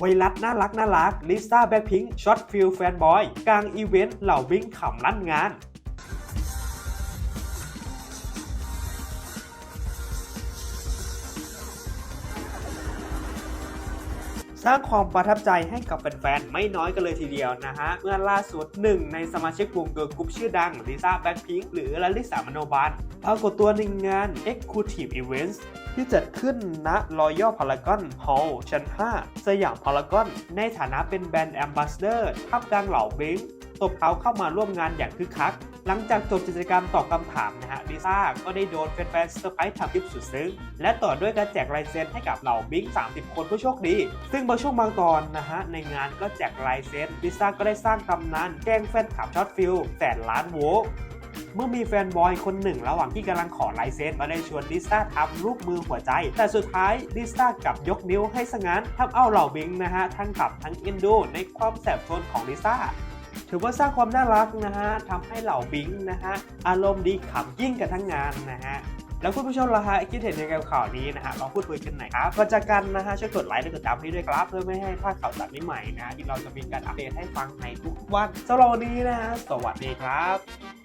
ไวรัสน่ารักน่ารักลิซ่าแบ็คพิงค์ช็อตฟิลแฟนบอยกลางอีเวนต์เหล่าวิ่งขำลั่นงาน สร้างความประทับใจให้กับแฟนๆ ไม่น้อยกันเลยทีเดียวนะฮะ เมื่อล่าสุดหนึ่งในสมาชิกวงเกิร์ลกรุ๊ปชื่อดังลิซ่าแบ็คพิงค์หรือลลิสามโนบาลปรากฏตัวในงาน Exclusive Events ที่จัดขึ้นณรอยัลพารากอนฮอลล์ชั้น 5 สยามพารากอน ในฐานะเป็นแบรนด์แอมบาสเดอร์ท่ามกลางเหล่าบิง ตบเท้าเข้ามาร่วมงานอย่างคึกคัก หลังจากจบกิจกรรมตอบคำถามนะฮะลิซ่าก็ได้โดนแฟนๆเซอร์ไพรส์ทำคลิปสุดซึ้ง และต่อด้วยการแจกลายเซ็นให้กับเหล่าบิง30 คนผู้โชคดี ซึ่งบางช่วงบางตอนนะฮะในงานก็แจกลายเซ็นลิซ่าก็ได้สร้างตำนานแกล้งแฟนคลับช็อตฟิลแสนล้านโวเมื่อมีแฟนบอยคนหนึ่งระหว่างที่กำลังขอลายเซ็นมาได้ชวนลิซ่าทำรูปมือหัวใจ แต่สุดท้ายลิซ่ากลับยกนิ้วให้ซะงั้นทำเอาเหล่าบิงนะฮะ ทั้งขับทั้งเอ็นดูในความแสบโซนของลิซ่า ถือว่าสร้างความน่ารักนะฮะทำให้เหล่าบิงนะฮะอารมณ์ดีขำยิ่งกันทั้งงานนะฮะแล้วคุณผู้ชมล่ะฮะคิดเห็นยังไงกับข่าวนี้นะฮะลองพูดคุยกันหน่อยครับก่อนจากกันนะฮะช่วยกดไลค์และกดติดตามให้ด้วยครับ เพื่อไม่ให้พลาดข่าวสารใหม่ๆนะฮะที่เราจะมีการอัปเดตให้ฟังในทุกวันสำหรับวันนี้นะฮะสวัสดีครับ